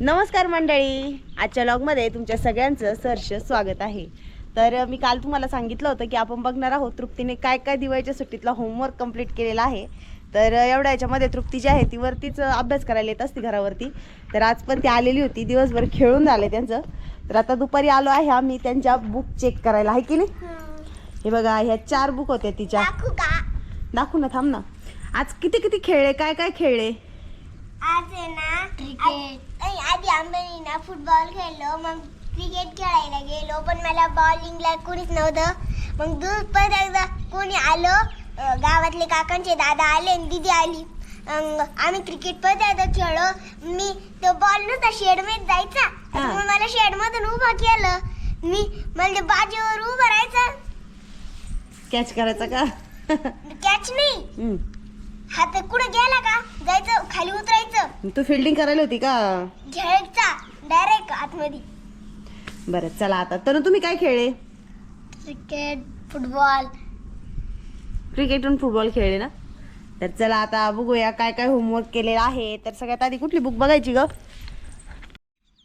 नमस्कार मंडळी. आजच्या लॉगमध्ये तुमच्या सगळ्यांचं सहर्ष स्वागत आहे. तर मी काल तुम्हाला सांगितलं होतं की आपण बघणार आहोत तृप्तीने काय काय दिवाळीच्या सुट्टीतला होमवर्क कंप्लीट केलेला आहे. तर एवढ्या याच्यामध्ये तृप्ती जी आहे ती वरतीच अभ्यास करायला येत असते घरावरती. तर आज पण ती आलेली होती. दिवसभर खेळून झाले त्यांचं. तर आता दुपारी आलो आहे आम्ही. त्यांच्या बुक चेक करायला. आहे की नाही? हे बघा ह्या चार बुक होत्या तिच्या. दाखवू ना थांब ना. आज किती किती खेळले काय काय खेळले आज आहे ना क्रिकेट आधी आम्ही ना फुटबॉल खेळलो मग क्रिकेट खेळायला गेलो पण मला बॉलिंगला कोणीच नव्हतं. मग दूध पण एकदा कोणी आलं गावातले काकांचे दादा आले आणि दिदी आली. आम्ही क्रिकेट पण एकदा खेळलो. मी तो बॉल नव्हता शेडमध्ये जायचा. मग मला शेड मधून उभा केलं. मी मला ते बाजूवर उभं राहायचं. कॅच करायचा का? कॅच नाही. हम्म. हात कुठं गेला का? जायचं खाली उतरायचं. तू फिल्डिंग करायला होती का? घ्यायचा डायरेक्ट आतमध्ये. बरं चला आता. तर तुम्ही काय खेळले क्रिकेट फुटबॉल क्रिकेट आणि फुटबॉल खेळले ना? तर चला आता बघूया काय काय होमवर्क केलेलं आहे. तर सगळ्यात आधी कुठली बुक बघायची ग?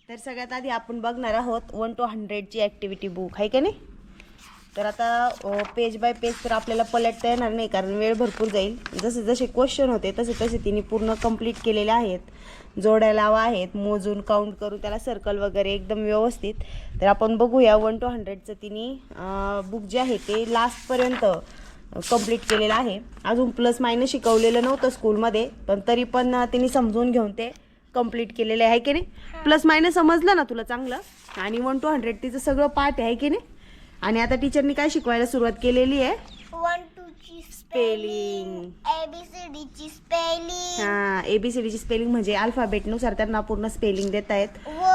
तर सगळ्यात आधी आपण बघणार आहोत वन टू हंड्रेडची ॲक्टिव्हिटी बुक आहे का नाही? तर आता पेज बाय पेज तर आपल्याला पलटता येणार नाही कारण वेळ भरपूर जाईल. जसे जसे क्वेश्चन होते तसे तसे तिने पूर्ण कंप्लीट केलेले आहेत. जोड्या लावा आहेत मोजून काउंट करून त्याला सर्कल वगैरे एकदम व्यवस्थित. तर आपण बघूया वन टू हंड्रेडचं तिने बुक जे आहे ते लास्टपर्यंत कंप्लीट केलेलं आहे. अजून प्लस मायनस शिकवलेलं नव्हतं स्कूलमध्ये पण तरी पण तिने समजून घेऊन ते कंप्लीट केलेलं आहे की नाही? प्लस मायनस समजलं ना तुला चांगलं? आणि वन टू हंड्रेड तिचं सगळं पार्ट आहे की नाही? आणि आता टीचरनी काय शिकवायला सुरुवात केलेली आहे? वन टू ची स्पेलिंग एबीसीडी ची स्पेलिंग हा एबीसीडीची स्पेलिंग म्हणजे अल्फाबेटनुसार त्यांना पूर्ण स्पेलिंग देत आहेत व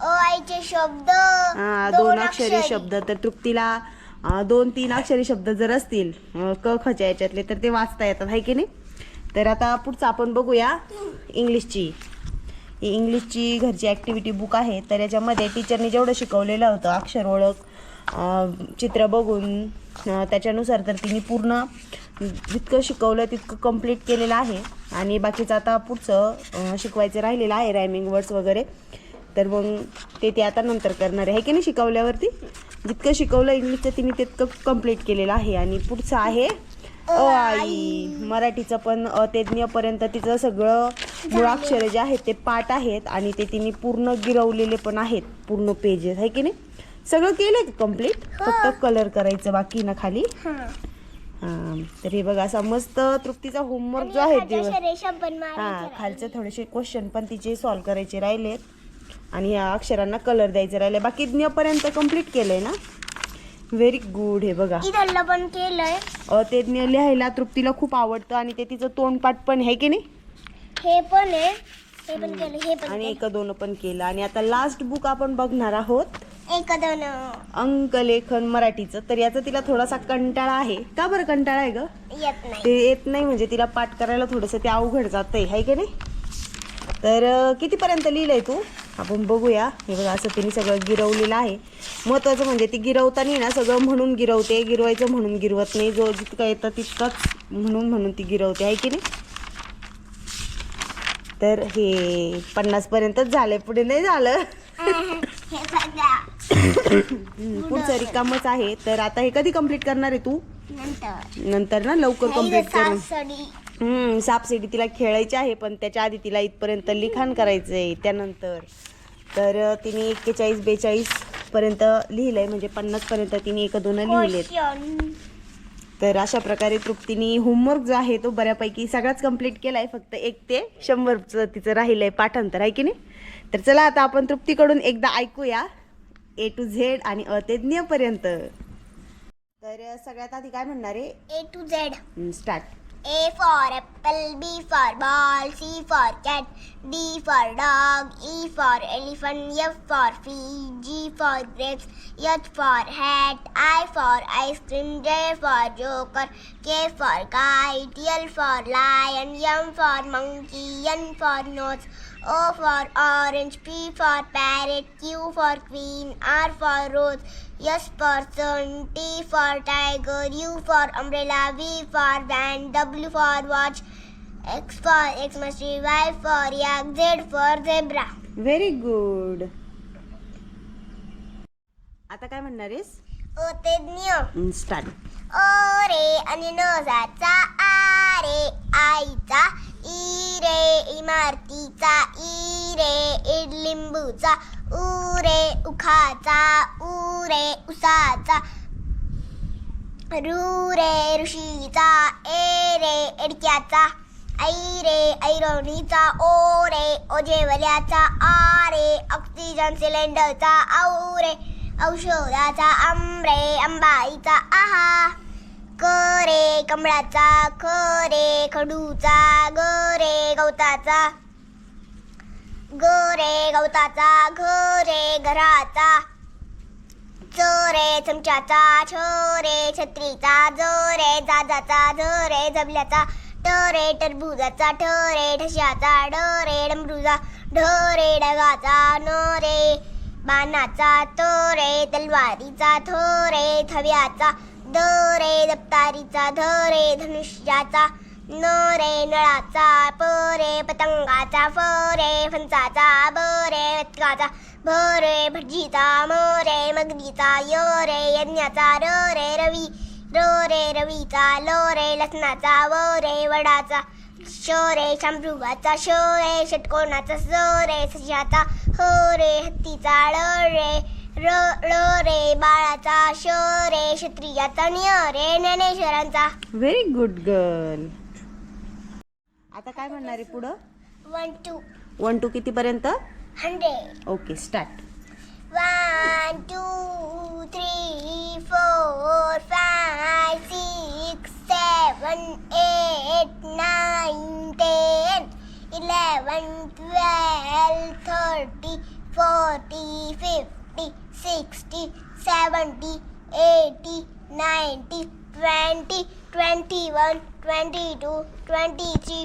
अ आय चे शब्द. हा, दोन अक्षरी शब्द तर तृप्तीला अं, दोन तीन अक्षरी शब्द जर असतील अं, क खच्या याच्यातले तर ते वाचता येतात आहे की नाही? तर आता पुढचं आपण बघूया इंग्लिशची. ही इंग्लिशची घरची ॲक्टिव्हिटी बुक आहे तर याच्यामध्ये टीचरनी जेवढं शिकवलेलं होतं अक्षर ओळख चित्र बघून त्याच्यानुसार तर तिने पूर्ण जितकं शिकवलं तितकं कंप्लीट केलेलं आहे. आणि बाकीचं आता पुढचं शिकवायचं राहिलेलं आहे रायमिंग वर्ड्स वगैरे. तर मग ते ते आता नंतर करणार आहे. की नाही शिकवल्यावरती? जितकं शिकवलं इंग्लिशचं तिने तितकं कंप्लीट केलेलं आहे. आणि पुढचं आहे अ आई. मराठीचं पण अ ते ज्ञपर्यंत तिचं सगळं मुळाक्षरे जे आहेत ते पाठ आहेत. आणि ते तिने पूर्ण गिरवलेले पण आहेत पूर्ण पेजेस आहे की नाही? सगळं केलंय कंप्लीट फक्त कलर करायचं बाकी ना खाली. हा, तर हे बघा असा मस्त तृप्तीचा होमवर्क जो आहे हा खालचे थोडेसे क्वेश्चन पण तिचे सॉल्व करायचे राहिलेत. आणि ह्या अक्षरांना कलर द्यायचे राहिले. बाकी ज्ञपर्यंत कंप्लीट केलंय ना? व्हेरी गुड हे बघा. पण केलंय. ते ज्ञ लिहायला तृप्तीला खूप आवडतं आणि ते तिचं तोंडपाठ पण आहे की नाही? हे पण आहे. आणि एक दोन पण केलं. आणि आता लास्ट बुक आपण बघणार आहोत. एक दोन अंकलेखन मराठीचं. तर याचा तिला थोडासा कंटाळा आहे. का बरं कंटाळा आहे ग? येत नाही. ते येत नाही म्हणजे तिला पाठ करायला थोडंसं ते अवघड जातंय. आहे की नाही? तर कितीपर्यंत लिहिलंय तू? आपण बघूया. हे बघा असं तिने सगळं गिरवलेलं आहे. महत्वाचं म्हणजे ती गिरवताना ना सगळं म्हणून गिरवते. गिरवायचं म्हणून गिरवत नाही. जो जितकं येतं तितकंच म्हणून म्हणून ती गिरवते. आहे की नाही? तर हे पन्नास पर्यंतच झालंय. पुढे नाही झालं. पुढचं रिकामच आहे. तर आता हे कधी कंप्लीट करणार आहे तू? नंतर. नंतर ना लवकर कंप्लीट करून. सासडी हम्म सापसिडी तिला खेळायची आहे पण त्याच्या आधी तिला इथपर्यंत लिखाण करायचं आहे त्यानंतर. तर तिने एक्केचाळीस बेचाळीस पर्यंत लिहिलंय म्हणजे पन्नास पर्यंत तिने एक दोन लिहिलेत. तर अशा प्रकारे तृप्तीने होमवर्क जो आहे तो बऱ्यापैकी सगळाच कंप्लीट केलाय फक्त एक ते शंभरचं तिचं राहिलंय पाठांतर आहे की नाही? तर चला आता आपण तृप्तीकडून एकदा ऐकूया. ए टू झेड आणि अ ते ज्ञपर्यंत तर सगळ्यात आधी काय म्हणणार आहे A to Z start A for apple, B for ball, C for cat, D for dog, E for elephant, F for fish, G for grapes, H for hat, I for ice cream, J for joker, K for kite, L for lion, M for monkey, N for nose, O for orange, P for parrot, Q for queen, R for rose, S for sun, T for tiger, U for umbrella, V for van, W for watch, X for Xmas tree, Y for yak, Z for zebra. Very good आता काय म्हणणार आहेस ओ ते नियम start ओ रे आणि नजाचा आ रे आईचा E रे इमारतीचा E रे इडलिंबूचा उ रे उखाचा उ रे उसाचा रू रे ऋषीचा ए रे एडक्याचा ऐ रे ऐरोणीचा ओ रे ओजेवल्याचा आ रे ऑक्सिजन सिलेंडरचा औ रे औषधाचा आम रे अंबाईचा आहा क रे कमळाचा ख रे खडूचा ग रे गवताचा. ग रे गवताचा घ रे घराचा. च रे चमच्याचा छ रे छत्रीचा. ज रे जाजाचा झ रे जबल्याचा. ट रे टरबुजाचा ठ रे ठश्याचा ड रे डमरूचा ढ रे डगाचा. न रे बाणाचा त रे तलवारीचा. थ रे थव्याचा. द रे दप्तारीचा. ध रे धनुष्याचा. न रे नळाचा प रे पतंगाचा फ रे फणसाचा ब रे वटकाचा भ रे भटजीचा म रे मगरीचा य रे यज्ञाचा र रे रवी र रे रवीचा ल रे लसणाचा व रे वडाचा श रे शामृगाचा श रे षटकोणाचा स रे सशाचा ह रे हत्तीचा ळ रे र ळ रे बाळाचा श रे क्षत्रियाचा न्य रे ज्ञानेश्वरांचा. व्हेरी गुड गर्ल आता काय म्हणणार आहे पुढं? वन टू वन टू कितीपर्यंत? Hundred okay start one two three four five six seven eight nine ten eleven twelve thirty forty fifty sixty seventy eighty ninety twenty twenty one twenty two twenty three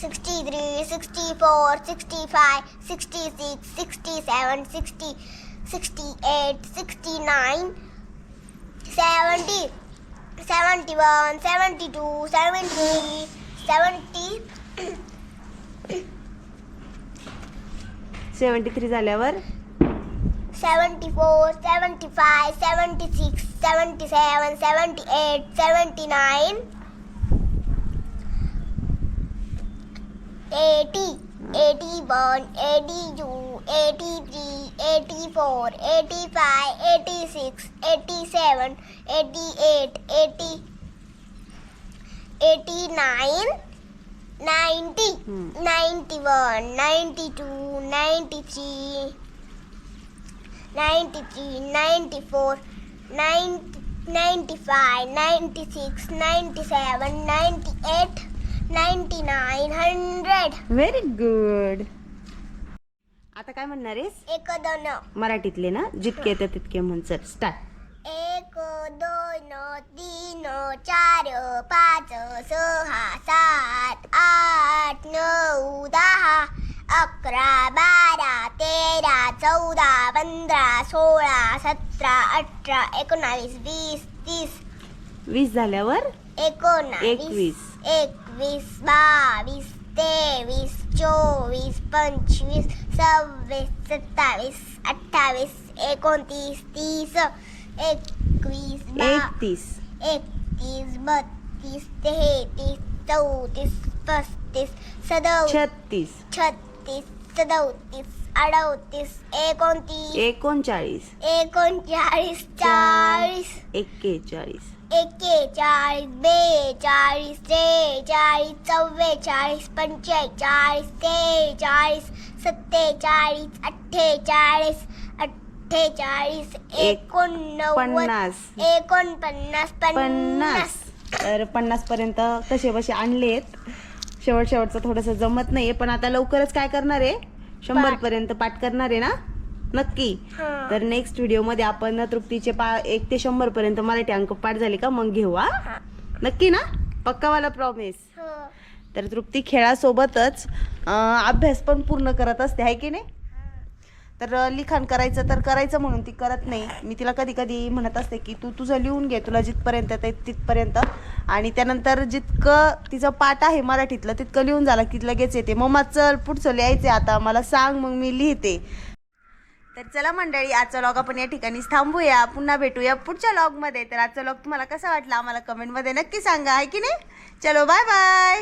63, 64, 65, 66, 67, 60, 68, 69, 70, 71, 72, 73, 70, seventy three झाल्यावर 74, 75, 76, 77, 78, 79, 80, 81, 82, 83, 84, 85, 86, 87, 88, 80, 89, 90, Hmm. 91, 92, 93, 93, 94, 90, 95, 96, 97, 98, 99, 100. Very good आता काय म्हणणार आहेस? एक दोन मराठीतले ना? जितके येतात तितके म्हण सर स्टार्ट एक दोन तीन चार पाच सहा सात आठ नऊ दहा अकरा बारा तेरा चौदा पंधरा सोळा सतरा अठरा एकोणावीस वीस तीस. वीस झाल्यावर? एकोणावीस एकवीस. વીસ બાર વીસ ત્રેવીસ ચોવીસ પંચવીસ છવ્વીસ સત્તાવીસ અઠ્ઠાવીસ એકોણત્રીસ ત્રીસ એકવીસ એકત્રીસ એકત્રીસ બત્રીસ તેત્રીસ ચૌત્રીસ પસ્તીસ સદૌ છત્રીસ છત્રીસ छत्तीस सदौतीस अडतीस एकोणतीस एकोणचाळीस. एकोणचाळीस चाळीस एक्केचाळीस. एक्केचाळीस बेचाळीस त्रेचाळीस चव्वेचाळीस पंचेचाळीस सेहेचाळीस सत्तेचाळीस अठ्ठेचाळीस अठ्ठेचाळीस एकोणनव्वद पन्नास. एकोणपन्नास पन्नास. पन्नास. तर पन्नास पर्यंत कसे बसे आणलेत? शेवट शेवटचं थोडंसं जमत नाहीये पण आता लवकरच काय करणार आहे शंभर. पर्यंत पाठ करणार आहे ना नक्की. तर नेक्स्ट व्हिडिओमध्ये आपण तृप्तीचे पा एक ते शंभर पर्यंत मराठी अंक पाठ झाले का मग घेऊ हा. नक्की ना पक्कावाला प्रॉमिस हो. तर तृप्ती खेळासोबतच अभ्यास पण पूर्ण करत असते आहे की नाही तर लिखाण करायचं तर करायचं म्हणून ती करत नाही. मी तिला कधी कधी म्हणत असते की तू तुझं लिहून घे तुला जिथपर्यंत ते तिथपर्यंत. आणि त्यानंतर जितकं तिचं पाठ आहे मराठीतलं तितकं लिहून झालं की लगेच येते. मग मग चल पुढचं लिहायचं आता. मला सांग मग मी लिहिते. तर चला मंडळी आजचा लॉग आपण या ठिकाणीच थांबूया. पुन्हा भेटूया पुढच्या लॉगमध्ये तर आजचा लॉग तुम्हाला कसा वाटला? आम्हाला कमेंटमध्ये नक्की सांगा. आहे की नाही? चलो बाय बाय